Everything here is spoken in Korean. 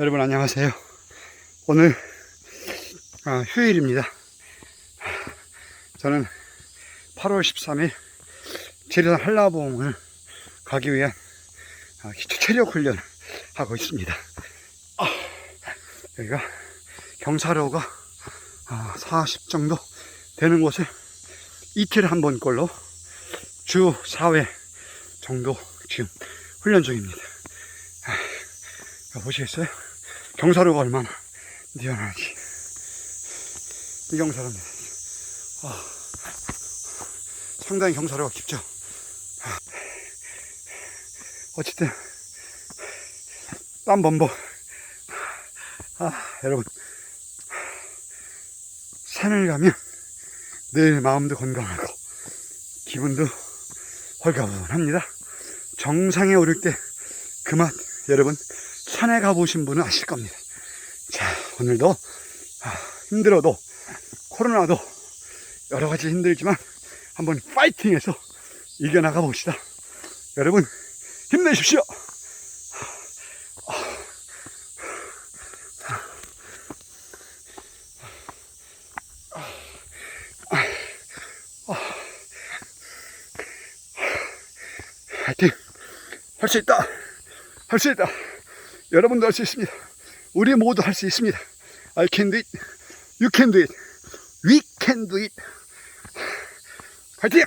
여러분 안녕하세요. 오늘 아, 휴일입니다. 저는 8월 13일 지리산 한라봉을 가기 위한 아, 기초 체력 훈련을 하고 있습니다. 아, 여기가 경사로가 40 정도 되는 곳에 이틀에 한번 꼴로 주 4회 정도 지금 훈련 중입니다. 아, 보시겠어요? 경사로가 얼마나 뛰어나지. 이 경사로입니다. 아, 상당히 경사로가 깊죠. 아, 어쨌든, 땀 범벅. 아, 여러분. 산을 가면 늘 마음도 건강하고 기분도 홀가분합니다. 정상에 오를 때 그 맛 여러분 산에 가보신 분은 아실 겁니다. 자 오늘도 아, 힘들어도 코로나도 여러 가지 힘들지만 한번 파이팅해서 이겨나가 봅시다. 여러분 힘내십시오. 파이팅! 할 수 있다! 할 수 있다! 여러분도 할 수 있습니다. 우리 모두 할 수 있습니다. I can do it. You can do it. We can do it. 파이팅!